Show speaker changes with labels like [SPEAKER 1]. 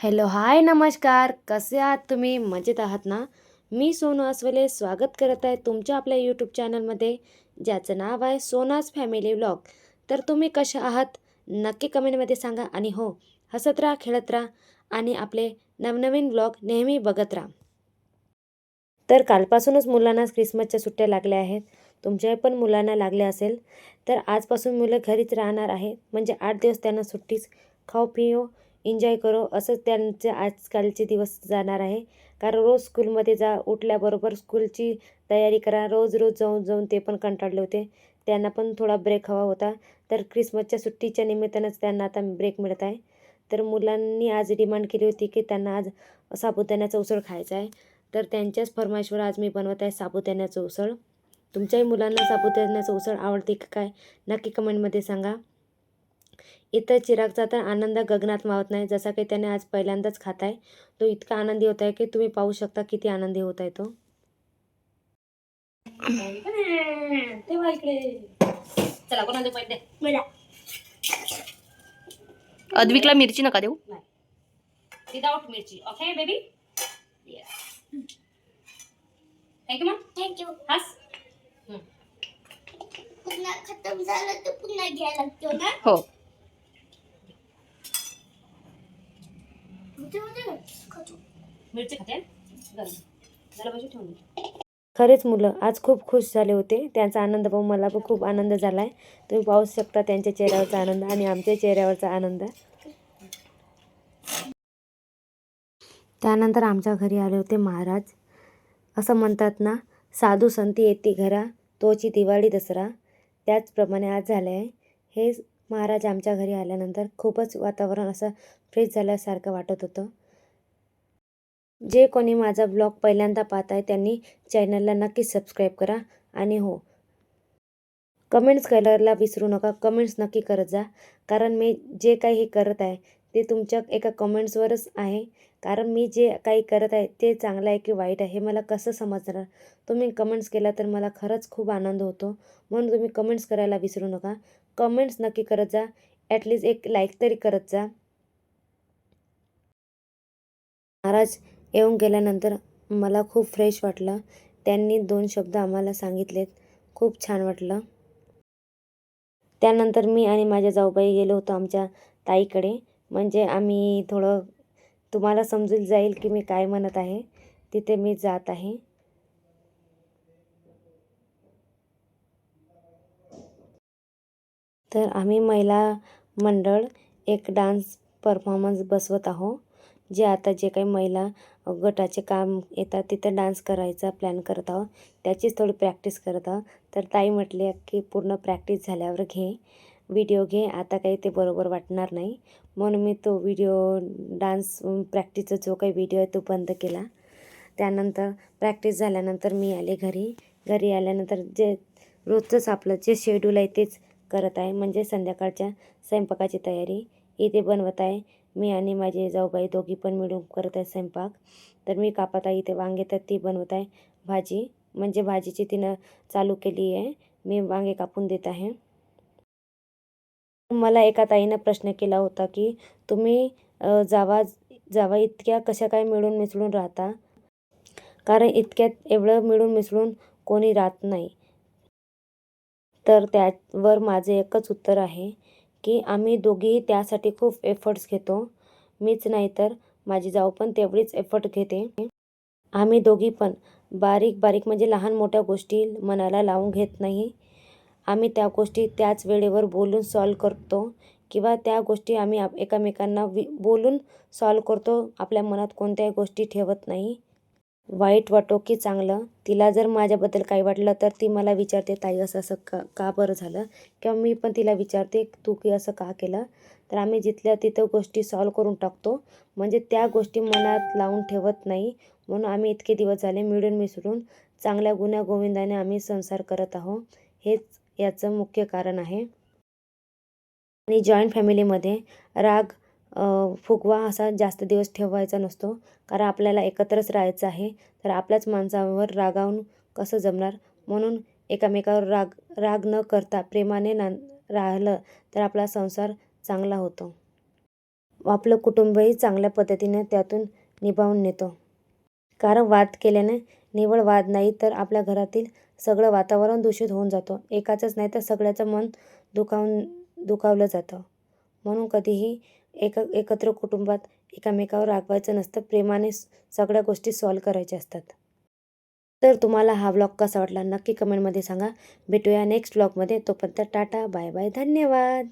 [SPEAKER 1] Hello hi नमस्कार. कसे आहात तुम्ही? मजेत आहात ना? मी सोनू अस्वले स्वागत करत आहे तुमच्या आपल्या यूट्यूब चॅनलमध्ये ज्याचं नाव आहे सोनास फॅमिली व्लॉग. तर तुम्ही कसे आहात? नक्की कमेंटमध्ये सांगा आणि हो हसत राहा खेळत राहा आणि आपले नवनवीन व्लॉग नेहमी बघत राहा. तर कालपासूनच मुलांना क्रिसमसच्या सुट्ट्या लागल्या आहेत. तुमच्या पण मुलांना लागल्या असेल. तर आजपासून मुलं घरीच राहणार आहे म्हणजे आठ दिवस त्यांना सुट्टीच. खाऊ पिऊ एन्जॉय करो. असं त्यांचे आजकालचे दिवस जाणार आहे. कारण रोज स्कूलमध्ये जा उठल्याबरोबर स्कूलची तयारी करा. रोज रोज जाऊन जाऊन ते पण कंटाळले होते. त्यांना पण थोडा ब्रेक हवा होता. तर क्रिसमसच्या सुट्टीच्या निमित्तानंच त्यांना आता ब्रेक मिळत आहे. तर मुलांनी आज डिमांड केली होती की त्यांना आज साबुदाण्याचा उसळ खायचा आहे. तर त्यांच्याच फरमाईशवर आज मी बनवत आहे साबुदाण्याचं उसळ. तुमच्याही मुलांना साबुदाण्याचं उसळ आवडते की काय? नक्की कमेंटमध्ये सांगा. इथं चिरागचा तर आनंद गगनात मावत नाही जसा काही त्याने आज पहिल्यांदाच खात आहे तो इतका आनंदी होत आहे की तुम्ही पाहू शकता किती आनंदी होत आहे तो
[SPEAKER 2] अद्विकला मिरची नका देऊ.
[SPEAKER 1] विदाउट मिरची. ओके बेबी थँक्यू मग
[SPEAKER 3] थँक्यू
[SPEAKER 1] हास
[SPEAKER 3] पुन्हा खतम झालं तर पुन्हा घ्यायला लागतो ना?
[SPEAKER 2] हो.
[SPEAKER 1] मिरची खाते? जरा बाजू ठेवून खरेच मुलं आज खूप खुश झाले होते. त्यांचा आनंद पाहून मला पण खूप आनंद झाला आहे तुम्ही पाहू शकता त्यांच्या चेहऱ्यावरचा आनंद आणि आमच्या चेहऱ्यावरचा आनंद. त्यानंतर आमच्या घरी आले होते महाराज. असं म्हणतात ना साधू संती येते घरा तोची दिवाळी दसरा. त्याचप्रमाणे आज झालं आहे हे महाराज आमच्या घरी आल्यानंतर खूपच वातावरण असं फ्रेश झाल्यासारखं वाटत होतं. जे कोणी माझा ब्लॉग पहिल्यांदा पाहत आहे त्यांनी चॅनलला नक्कीच सबस्क्राईब करा आणि हो. कमेंट्स करायला विसरू नका कमेंट्स नक्की करत जा. कारण मी जे काही हे करत आहे ते तुमच्या एका कमेंट्सवरच आहे. कारण मी जे काही करत आहे ते चांगलं आहे की वाईट आहे हे मला कसं समजणार? तुम्ही कमेंट्स केला तर मला खरंच खूप आनंद होतो. म्हणून तुम्ही कमेंट्स करायला विसरू नका. कमेंट्स नक्की करत जा. ॲटलिस्ट एक लाईक तरी करत जा. महाराज येऊन गेल्यानंतर मला खूप फ्रेश वाटलं. त्यांनी दोन शब्द आम्हाला सांगितलेत. खूप छान वाटलं. त्यानंतर मी आणि माझ्या जाऊबाई गेलो होतो आमच्या ताईकडे. म्हणजे आम्ही थोडं तुम्हाला समजून जाईल की मी काय म्हणत आहे. तिथे मी जात आहे. तर आम्ही महिला मंडळ एक डान्स परफॉर्मन्स बसवत आहो जे आता जे काही महिला गटाचे काम येतात तिथं डान्स करायचा प्लॅन करत आहो त्याचीच थोडी प्रॅक्टिस करत आहोत. तर ताई म्हटले की पूर्ण प्रॅक्टिस झाल्यावर घे. व्हिडिओ घे. आता काही ते बरोबर वाटणार नाही. म्हणून मी तो व्हिडिओ डान्स प्रॅक्टिसचा जो काही व्हिडिओ आहे तो बंद केला. त्यानंतर प्रॅक्टिस झाल्यानंतर मी आले घरी. घरी आल्यानंतर जे रोजचंच आपलं जे शेड्यूल आहे तेच करत आहे. म्हणजे संध्याकाळच्या स्वयंपाकाची तयारी इथे बनवत आहे. मी आणि माझे जाऊबाई दोघी पण मिळून करत आहे स्वयंपाक. तर मी कापत आहे इथे वांगे तर ती बनवत आहे. भाजी म्हणजे भाजीची तिनं चालू केली आहे. मी वांगे कापून देत आहे. मला एका ताईनं प्रश्न केला होता की तुम्ही जावा जावा इतक्या कशा काय मिळून मिसळून राहता? कारण इतक्यात एवढं मिळून मिसळून कोणी राहत नाही. तर त्यावर माझे एकच उत्तर आहे की आम्ही दोघेही त्यासाठी खूप एफर्ट्स घेतो. मीच नाही तर माझी जाऊ पण तेवढीच एफर्ट घेते. आम्ही दोघी पण बारीक बारीक म्हणजे लहान मोठ्या गोष्टी मनाला लावून घेत नाही. आम्ही त्या गोष्टी त्याच वेळेवर बोलून सॉल्व करतो किंवा त्या गोष्टी आम्ही आप एकामेकांना वि बोलून सॉल्व करतो. आपल्या मनात कोणत्याही गोष्टी ठेवत नाही. वाईट वाटो की चांगलं? तिला जर माझ्याबद्दल काही वाटलं तर ती मला विचारते ताई असं असं का का बरं झालं? किंवा मी पण तिला विचारते तू की असं का केलं? तर आम्ही जिथल्या तिथं गोष्टी सॉल्व करून टाकतो. म्हणजे त्या गोष्टी मनात लावून ठेवत नाही. म्हणून आम्ही इतके दिवस झाले मिळून मिसळून चांगल्या गुन्ह्या गोविंदाने आम्ही संसार करत आहोत. हेच याचं मुख्य कारण आहे. आणि जॉईंट फॅमिलीमध्ये राग फुगवा असा जास्त दिवस ठेवायचा नसतो. कारण आपल्याला एकत्रच राहायचं आहे. तर आपल्याच माणसावर रागावून कसं जमणार? म्हणून एकामेकावर राग राग न करता प्रेमाने ना राहिलं तर आपला संसार चांगला होतो. आपलं कुटुंबही चांगल्या पद्धतीने त्यातून निभावून नेतो. कारण वाद केल्याने निव्वळ वाद नाही तर आपल्या घरातील सगळं वातावरण दूषित होऊन जातं. एकाचंच नाही तर सगळ्याचं मन दुखावून दुखावलं जातं. म्हणून कधीही एक एकत्र कुटुंबात एकामेकावर रागवायचं नसतं प्रेमाने सगळ्या गोष्टी सॉल्व करायच्या असतात. तर तुम्हाला हा व्लॉग कसा वाटला नक्की कमेंटमध्ये सांगा. भेटूया नेक्स्ट व्लॉगमध्ये तोपर्यंत टाटा बाय बाय धन्यवाद.